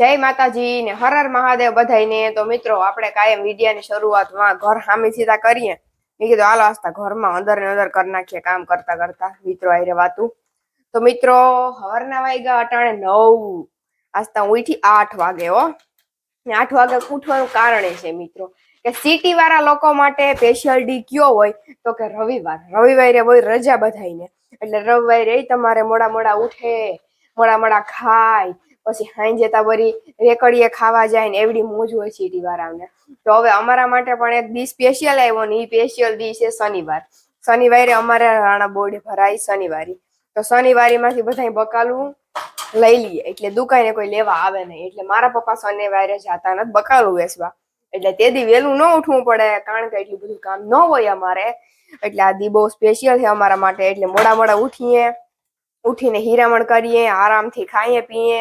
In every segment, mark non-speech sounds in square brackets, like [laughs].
જય માતાજી ને હર હર મહાદેવ બધાયને. તો મિત્રો, આપણે કાયમ વિડિયાની શરૂઆતમાં ઘર હામી સીધા કરીએ. મેં કીધું, હાલો આસ્તા ઘરમાં અંદર ને અંદર કરી નાખીએ કામ કરતા કરતા. મિત્રો આઈ વાતું. તો મિત્રો, હવારના વાગ્યા અટાણે નવ. આસ્તા ઉઠી આઠ વાગે, હો. ને આઠ વાગે ઉઠવાનું કારણ છે, મિત્રો, કે સિટી વાળા લોકો માટે સ્પેશિયલ ડી કયો હોય? તો કે રવિવાર. રવિવારે હોય રજા બધાયને. એટલે રવિવારે તમારે મોડા મોડા ઉઠે, મોડા મોડા ખાય પછી હાંજે તા વળી રેકડીએ ખાવા જાય ને એવડી મોજ હોય સિટી વાળાને તો હવે અમારા માટે પણ એક દી સ્પેશિયલ આવ્યો ને એ સ્પેશિયલ દી છે શનિવાર. શનિવારે અમારે રાણા બોર્ડ ભરાય શનિવારી. તો શનિવારીમાંથી બધા બકાલું લઈ લઈએ. એટલે દુકાને કોઈ લેવા આવે નહીં. એટલે મારા પપ્પા શનિવારે જતા નથી બકાલું વેચવા. એટલે તે દી વહેલું ન ઉઠવું પડે કારણ કે એટલું બધું કામ ન હોય અમારે. એટલે આ દી બહુ સ્પેશિયલ છે અમારા માટે. એટલે મોડા મોડા ઉઠીએ, ઉઠીને હીરામણ કરીએ, આરામથી ખાઈએ, પીએ.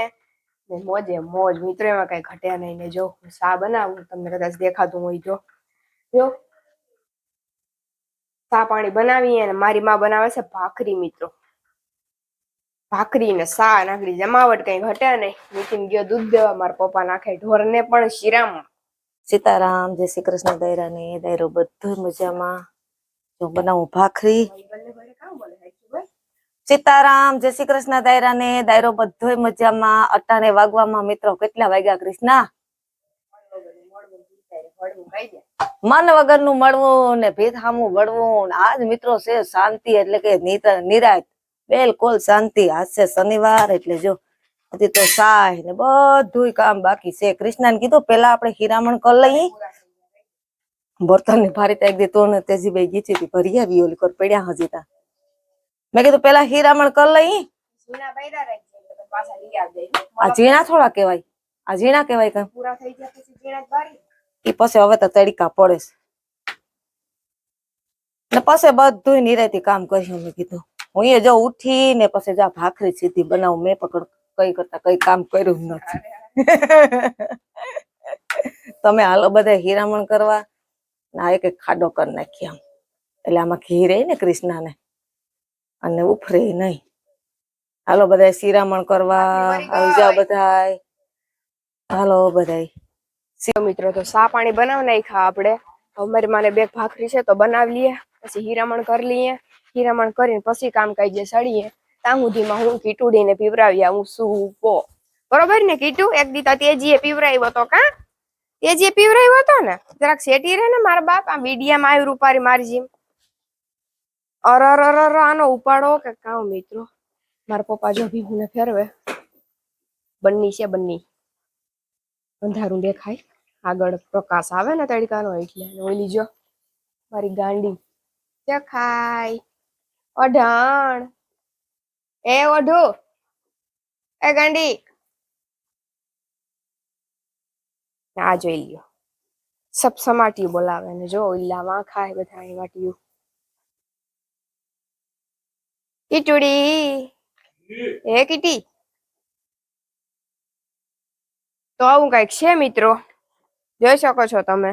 ને મોજે મોજ મિત્રો એમાં કઈ ઘટ્યા નહીં ને જો હું બનાવું? તમને કદાચ દેખાતું હોય જો જો ચા પાણી બનાવીએ અને મારી માં બનાવે છે ભાખરી મિત્રો. ભાખરી ને સા નાખડી જમાવટ કઈ ઘટ્યા નહીં. નીતિન ગયો દૂધ દેવા મારા પપ્પા નાખે ઢોરને પણ શિરામણ. સીતારામ જય શ્રી કૃષ્ણ દાયરા ને દાયરો બધું મજામાં. જો બનાવું ભાખરી. સીતારામ, જય શ્રી કૃષ્ણ દાયરા ને દાયરો બધો મજામાં, અટાણે વાગવામાં મિત્રો કેટલા વાગ્યા કૃષ્ણા? મન વગરનું મળવું ને ભેદ સામું વળવું આજ મિત્રો છે શાંતિ એટલે કે નિરાત બિલકુલ શાંતિ. આજ છે શનિવાર એટલે જો હજી તો સાહ ને બધું કામ બાકી છે. કૃષ્ણાને કીધું પેલા આપણે હીરામણ કર લઈએ. બર્તન ને ભારી દી તો તેજીભાઈ ગીચી હતી ભરી આવી ઓલી કર પડ્યા હજી તા. મેં કીધું પેલા હીરામણ કરી લઈ. આ ઝીણા થોડા કેવાય આ ઝીણા કેવાય કઈ. પૂરા થઈ ગયા પછી ઝીણા બારી ઈ પછી હવે તો તડકા પડે ને પછી બધું નિરાયતી કામ કર્યું મેં કીધું. હું એ જો ઉઠી ને પછી જા ભાખરી સીધી બનાવું મેં પકડ કઈ કરતા કઈ કામ કર્યું નથી. [laughs] તમે હાલો બધા હીરામણ કરવા. ના એક એક ખાડો કરી નાખ્યા એટલે આમાં ઘી રહી ને કૃષ્ણાને. અને ઉફરે નહીં. હાલો બધા શિરામણ કરવા આવી જાઓ બધાય. હાલો બધાય. તો મિત્રો તો સા પાણી બનાવી નાખ્યા આપણે. અમારી મારી માને બે ભાખરી છે તો બનાવી લઈએ પછી હીરામણ કરી લઈએ. હીરામણ કરીને પછી કામ કાજે સડીએ ત્યાં સુધીમાં હું કીટુડીને પીવરાવી હું સૂપો બરોબર ને કીટુ? એક દીતા તેજીએ પીવરાવ્યો તો કા? તેજીએ પીવરાવ્યો હતો ને? જરાક શેટી રહે ને મારા બાપ આ મીડિયામાં આવ્યું રૂપારી મારી જીમ. અર અર અર અર આનો ઉપાડો. કે કામ મિત્રો, મારા પપ્પા જો ભી હું ફેરવે. બન્ની છે બન્ની અંધારું દેખાય. આગળ પ્રકાશ આવે ને તડકાનો, એટલે ઓલી જો, મારી ગાંડી. દેખાય અઢાણ. એ ઓઢો. એ ગાંડી. આ જોઈ લ્યો. સબ સમાટિયું બોલાવે ને જો, ઓલામાં ખાય બધા વાટિયું. કીટુડી એ કીટી તો આવું કંઈક છે મિત્રો જોઈ શકો છો તમે।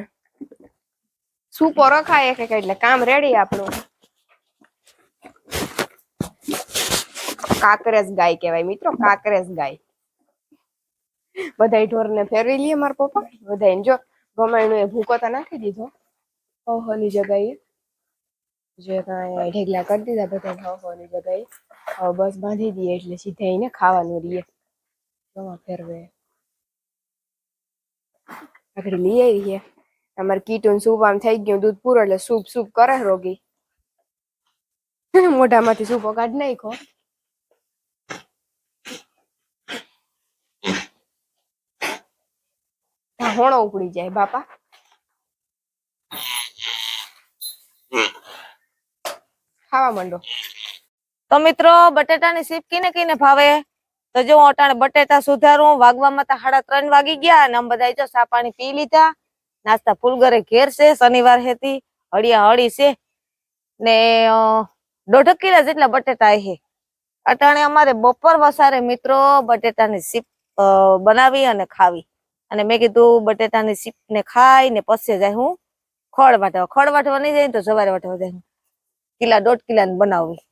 સૂપો રખાય એક એક એટલે કામ રેડી આપણું। કાકરેસ ગાય કહેવાય મિત્રો કાકરેસ ગાય। બધાય ઢોરને ફેરવી લઈએ મારા પપ્પા બધાય જો ગમાયણું એ ભૂકો તો નાખી દીધો। ઓહોની જગ્યાએ જે ઢેગલા કરી દીધા બધા ઓહોની જગ્યાએ. હવે બસ બાંધી દઈએ એટલે સીધા એને ખાવાનું રહીએ ગમા ફેરવે. આખરી લઈ આવીએ. અમારે કીટું સૂપ આમ થઈ ગયું, દૂધ પૂરો, એટલે સૂપ સૂપ કરે રોગી. મોઢામાંથી સૂપો કાઢ નાખો હોણો ઉપડી જાય, બાપા. ખાવા માંડો? તો મિત્રો, બટેટાની સીપ કીને કીને ભાવે. તો જો હું અટાણે બટેટા સુધારું, વાગવામાં તો સાડા ત્રણ વાગી ગયા અને આમ બધા જો સા પાણી પી લીધા. નાસ્તા ફૂલગરે ઘેર છે, શનિવાર હેતી, હળિયા હળી છે. ને દોઢ કિલા જેટલા બટેટા છે અટાણે અમારે બપોર વસારે મિત્રો બટેટાની સીપ બનાવી અને ખાવી. અને મેં કીધું બટેટાની સીપ ને ખાઈ ને પછી જાય હું ખડ વાટવા. ખડ વાટવા નહીં જાય તો સવારે વાટવા જાય કિલા દોઢ કિલા બનાવવી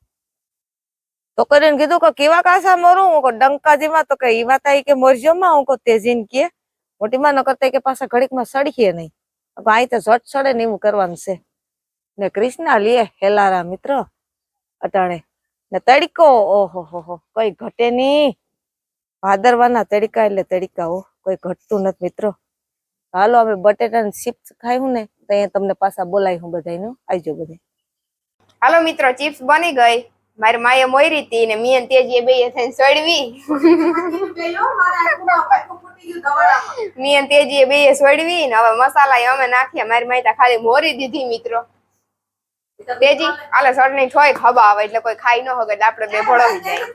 તો કરીને કીધું કે કેવા કાસા મરું? હું ડંકાજીમાં તો કે ઈ વાત કે મરજો માં? હું કહું, તેજીન કે મોટી માં ન કરતા કે પાછા ઘડીકમાં સડીએ નહીં. અહીં તો ઝટ સડે ને એવું કરવાનું છે. ને કૃષ્ણા લે, હેલારા મિત્ર, અટાણે. ને તડકો, ઓહો હો કઈ ઘટે નહીં. ભાદરવાના તડકા એટલે તડકા હો, કોઈ ઘટતું નથી મિત્રો. હાલો અમે બટેટાની શિફ્ટ ખાયું ને, તો અહીંયા તમને પાછા બોલાવી હું બધાનું આવજો બધા હાલો મિત્રો ચિપ્સ બની ગઈ. મારી માએ મોયરી હતી ને મી અને તેજીએ બે થઈને સડવી મી અને તેજીએ બે સડવી ને હવે મસાલા અમે નાખ્યા મારી માય ખાલી મોરી દીધી મિત્રો. તેજી આલે સડની છોય ખબા આવે એટલે કોઈ ખાઈ ન હગે આપડે આપણે બે ભળવી જાય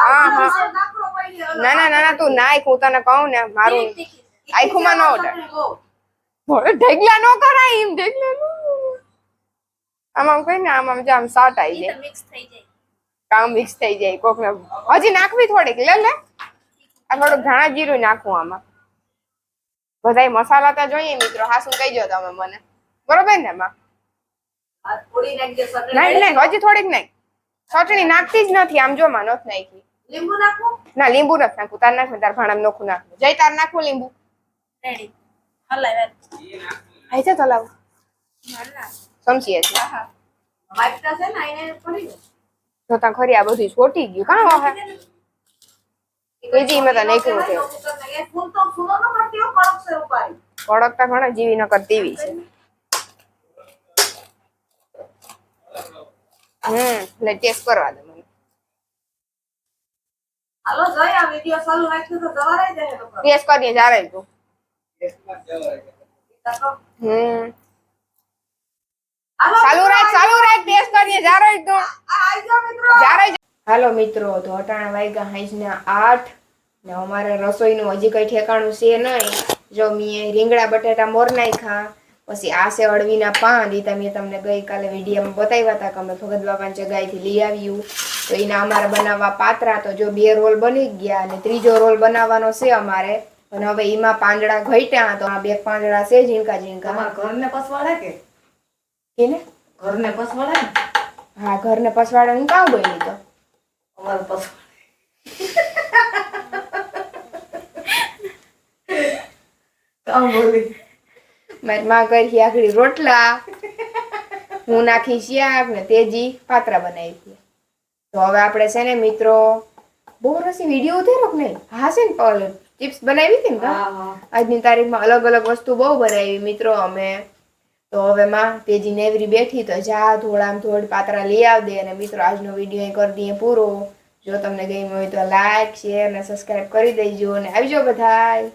હા, હા. ના ના ના ના તું નાખ હું તને કહું ને મારું આખુંમાં ન નો ભોળે ઢેગલા ન કરાય એમ ઢેગલા ન આમ આમ કઈ ને આમ આમ જો આમ સાટ આવી જાય. કામ મિક્સ થઈ જાય. કોક ને હજી નાખવી થોડીક. લે લે. આ થોડુંક ધાણા જીરું નાખવું આમાં. બધાય મસાલા તો જોઈએ મિત્રો. હાસુ કહીજો તમે મને. બરોબર ને માં? નહીં નહીં હજી થોડીક નહીં. ચટણી નાખતી જ નથી આમ જો માં નથી નાખી. લીંબુ નાખું? ના લીંબુ નથી નાખું. તાર નાખું તાર ભાણા નોખું નાખું. જય તાર નાખું લીંબુ. રેડી હલાવ આઈ ને એને છીએ. ગયું તો તાં ખરી આ બધું છોટી ગયું. કાં વાહે બીજી મેં તો એકલું છે એ ફૂલ તો ફૂલો ન કરતી હો કડક છે ઉપાડી. કડક તો ઘણા જીવી ન કરતી એવી છે હમ એટલે ટેસ્ટ કરવા દે મને. હાલો જોઈ આ વિડિયો ચાલુ રાખ્યું તો દવારાઈ જાય તો. ટેસ્ટ કરીએ જારે તું હમ. ચાલુ રાખ ચાલુ રાખ કરીએ તું હાલો મિત્રો તો અટાણા વાગ્યા હાઈજના આઠ. ને અમારે રસોઈનું હજી કઈ ઠેકાણું છે નહીં. જો મેં રીંગણા બટાટા મોર નાખ્યા પછી આ છે અળવીના પાન. એ તમે તમને ગઈકાલે વિડીયોમાં બતાવ્યા હતા કે અમે ભગત બાપાની જગ્યાએથી લઈ આવ્યું. તો એના અમારે બનાવવા પાત્રા તો જો બે રોલ બની ગયા અને ત્રીજો રોલ બનાવવાનો છે અમારે. અને હવે એમાં પાંદડા ઘટ્યા તો આ બે પાંદડા છે ઝીણકા ઝીણકા તમારા ઘરને પસવાડે કે? કેને? ઘરને પસવાડે ને? હા ઘરને પસવાડવાનું કાં બની તો? અમારે પસવાડે. કામ બોલી. મારી માં કરી આખડી રોટલા હું નાખી શાક ને તેજી પાત્રા બનાવી છે. તો હવે આપણે છે ને મિત્રો બહુ રસી વીડિયો ઉતારો કે નહીં? હા છે ને ચિપ્સ બનાવી હતી ને કાં? આજની તારીખમાં અલગ અલગ વસ્તુ બહુ બનાવી. મિત્રો અમે તો હવે માં તેજી નેવરી બેઠી તો જા થોડામ થોડી પાત્રા લઈ આવ દે અને મિત્રો આજનો વીડિયો અહીં કરી દઈએ પૂરો. જો તમને ગમ્યો હોય તો લાઈક શેર અને સબસ્ક્રાઈબ કરી દેજો અને આવજો બધાય.